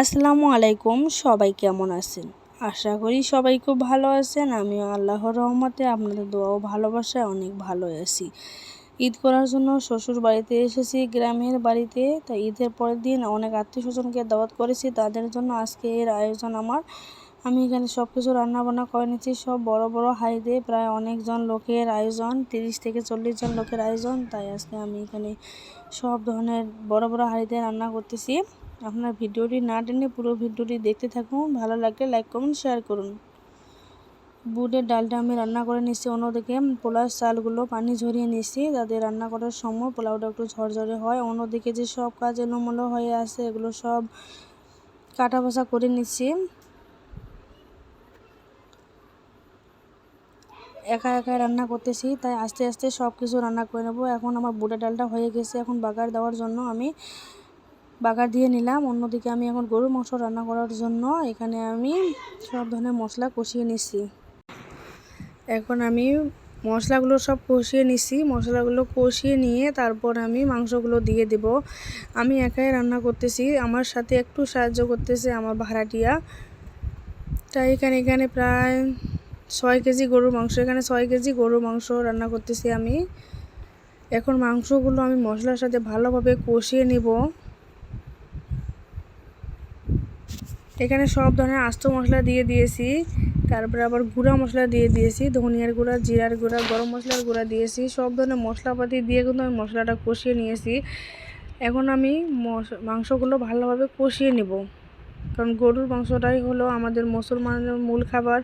আসসালামু আলাইকুম, সবাই কেমন আছেন? আশা করি সবাই খুব ভালো আছেন। আমিও আল্লাহর রহমতে আপনাদের দোয়াও ভালোবাসায় অনেক ভালো আছি। ঈদ করার জন্য শ্বশুর বাড়িতে এসেছি, গ্রামের বাড়িতে। তাই ঈদের পরের দিন অনেক আত্মীয় স্বজনকে দাওয়াত করেছি। তাদের জন্য আজকে এর আয়োজন আমার। আমি এখানে সব কিছু রান্নাবান্না করে নিচ্ছি। সব বড় বড় হাইতে প্রায় অনেকজন লোকের আয়োজন, তিরিশ থেকে চল্লিশ জন লোকের আয়োজন। তাই আজকে আমি এখানে সব ধরনের বড় বড় হাঁড়িতে রান্না করতেছি। আপনার ভিডিওটি না টেনে পুরো ভিডিওটি দেখতে থাকুন। ভালো লাগলে লাইক, কমেন্ট, শেয়ার করুন। বুটের ডালটা আমি রান্না করে নিচ্ছি অন্যদিকে পোলার চালগুলো পানি ঝরিয়ে নিচ্ছি যাতে রান্না করার সময় পোলাওটা একটু ঝরঝরে হয়। অন্যদিকে যে সব কাজ এলোমেলো হয়ে আছে, এগুলো সব কাটা বসা করে নিচ্ছি একা একা রান্না করতেছি, তাই আস্তে আস্তে সব কিছু রান্না করে নেব। এখন আমার বুটের ডালটা হয়ে গেছে। এখন বাগার দেওয়ার জন্য আমি বাগার দিয়ে নিলাম। অন্যদিকে আমি এখন গরুর মাংস রান্না করার জন্য এখানে আমি সব ধরনের মশলা কষিয়ে নিচ্ছি এখন আমি মশলাগুলো সব কষিয়ে নিছি। মশলাগুলো কষিয়ে নিয়ে তারপর আমি মাংসগুলো দিয়ে দেব। আমি একাই রান্না করতেছি। আমার সাথে একটু সাহায্য করতেছে আমার ভাড়াটিয়া। তাই এখানে এখানে প্রায় ছয় কেজি গরুর মাংস, এখানে ছয় কেজি গরুর মাংস রান্না করতেছি আমি। এখন মাংসগুলো আমি মশলার সাথে ভালোভাবে কষিয়ে নিব। এখানে সব ধরনের আস্ত মশলা দিয়ে দিয়েছি। তারপরে আবার গুঁড়া মশলা দিয়ে দিয়েছি। ধনিয়ার গুঁড়া, জিরার গুঁড়া, গরম মশলার গুঁড়া দিয়েছি। সব ধরনের মশলাপাতি দিয়ে কিন্তু আমি মশলাটা কষিয়ে নিয়েছি। এখন আমি মাংসগুলো ভালোভাবে কষিয়ে নেব। কারণ গরুর মাংসটাই হলো আমাদের মুসলমানের মূল খাবার।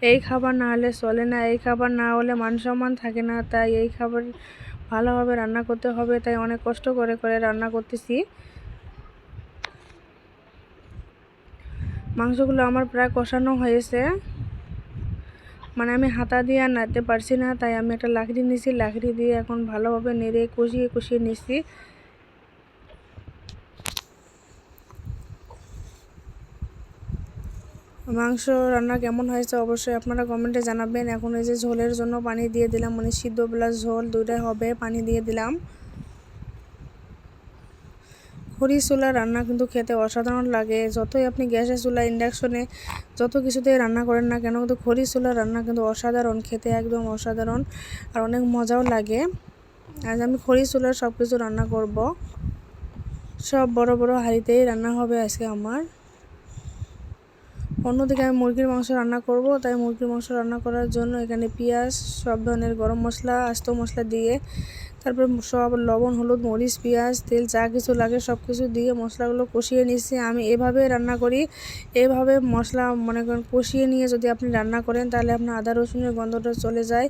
এই খাবার না হলে চলে না। এই খাবার না হলে মান সম্মান থাকে না। তাই এই খাবার ভালোভাবে রান্না করতে হবে। তাই অনেক কষ্ট করে করে রান্না করতেছি। মাংসগুলো আমার প্রায় কষানো হয়েছে। মানে আমি হাতা দিয়ে আর নাড়তে পারছি না, তাই আমি একটা লাকড়ি নিছি, লাকড়ি দিয়ে এখন ভালোভাবে নেড়ে কষিয়ে কষিয়ে নিছি। মাংস রান্না কেমন হয়েছে অবশ্যই আপনারা কমেন্টে জানাবেন। এখন এই যে ঝোলের জন্য পানি দিয়ে দিলাম মানে সিদ্ধ প্লাস ঝোল দুইটাই হবে, পানি দিয়ে দিলাম। খড়ি চুলা রান্না কিন্তু খেতে অসাধারণ লাগে। যতই আপনি গ্যাসের চুলা, ইন্ডাকশনে যত কিছুতেই রান্না করেন না কেন, কিন্তু খড়ি চুলা রান্না কিন্তু অসাধারণ, খেতে একদম অসাধারণ আর অনেক মজাও লাগে। আজ আমি খড়ি চুলার সব কিছু রান্না করব। সব বড় বড় হাঁড়িতেই রান্না হবে আজকে আমার। অন্যদিকে আমি মুরগির মাংস রান্না করব, তাই মুরগির মাংস রান্না করার জন্য এখানে পেঁয়াজ, সব ধরনের গরম মশলা, আস্ত মশলা দিয়ে তারপর সব লবণ, হলুদ, মরিচ, পেঁয়াজ, তেল, যা কিছু লাগে সব কিছু দিয়ে মশলাগুলো কষিয়ে নিচ্ছি আমি এভাবে রান্না করি। এভাবে মশলা মনে করেন কষিয়ে নিয়ে যদি আপনি রান্না করেন, তাহলে আপনার আদা রসুনের গন্ধটা চলে যায়।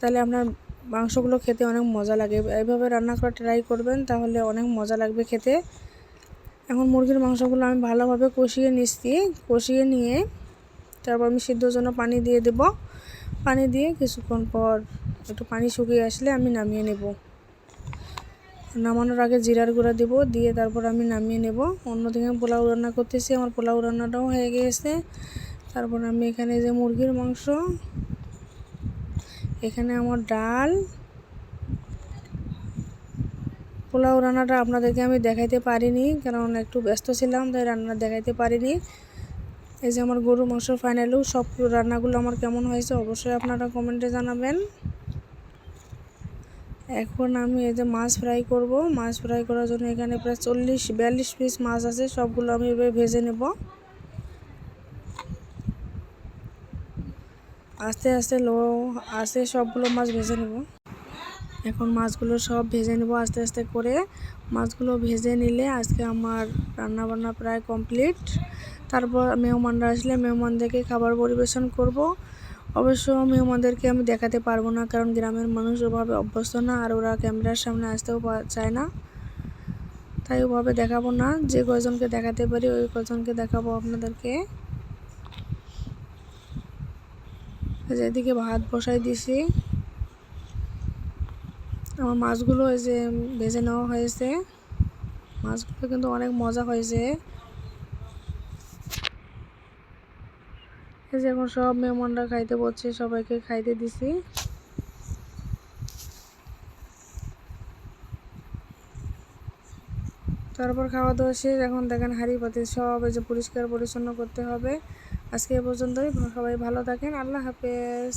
তাহলে আপনার মাংসগুলো খেতে অনেক মজা লাগে। এভাবে রান্না করা ট্রাই করবেন, তাহলে অনেক মজা লাগবে খেতে। এখন মুরগির মাংসগুলো আমি ভালোভাবে কষিয়ে নিচ্ছি। কষিয়ে নিয়ে তারপর আমি সিদ্ধর জন্য পানি দিয়ে দেব। পানি দিয়ে কিছুক্ষণ পর একটু পানি শুকিয়ে আসলে আমি নামিয়ে নেব। নামানোর আগে জিরার গুঁড়া দিব, দিয়ে তারপর আমি নামিয়ে নেব। অন্যদিকে পোলাও রান্না করতেছি, আমার পোলাও রান্নাটাও হয়ে গিয়েছে। তারপর আমি এখানে যে মুরগির মাংস, এখানে আমার ডাল। পোলাও রান্নাটা আপনাদেরকে আমি দেখাইতে পারিনি, কারণ একটু ব্যস্ত ছিলাম, তাই রান্না দেখাইতে পারিনি। এই যে আমার গরু মাংস ফাইনালও সব রান্নাগুলো আমার কেমন হয়েছে অবশ্যই আপনারা কমেন্টে জানাবেন। এখন আমি এই যে মাছ ফ্রাই করব। মাছ ফ্রাই করার জন্য এখানে প্রায় চল্লিশ, বিয়াল্লিশ পিস মাছ আছে, সবগুলো আমি এভাবে ভেজে নেব। আস্তে আস্তে লো, আস্তে সবগুলো মাছ ভেজে নেব। এখন মাছগুলো সব ভেজে নেব আস্তে আস্তে করে। মাছগুলো ভেজে নিলে আজকে আমার রান্না বান্না প্রায় কমপ্লিট তারপর মেহমানরা আসলে মেহমানদেরকে খাবার পরিবেশন করব। অবশ্য মেহমানদেরকে আমি দেখাতে পারব না, কারণ গ্রামের মানুষ ওভাবে অভ্যস্ত না আর ওরা ক্যামেরার সামনে আসতেও চায় না। তাই ওভাবে দেখাবো না, যে কজনকে দেখাতে পারি ওই কজনকে দেখাবো আপনাদেরকে। যেদিকে ভাত বসাই দিছি। আমার মাছগুলো এই যে ভেজে নেওয়া হয়েছে। মাছগুলো কিন্তু অনেক মজা হয়েছে। যে এখন সব মেহমানরা খাইতে বলছে সবাইকে খাইতে দিছি। তারপর খাওয়া দাওয়া শেষ, এখন দেখেন হাঁড়ি পাতি সব যে পরিষ্কার পরিচ্ছন্ন করতে হবে। আজকে এ পর্যন্তই, সবাই ভালো থাকেন, আল্লাহ হাফেজ।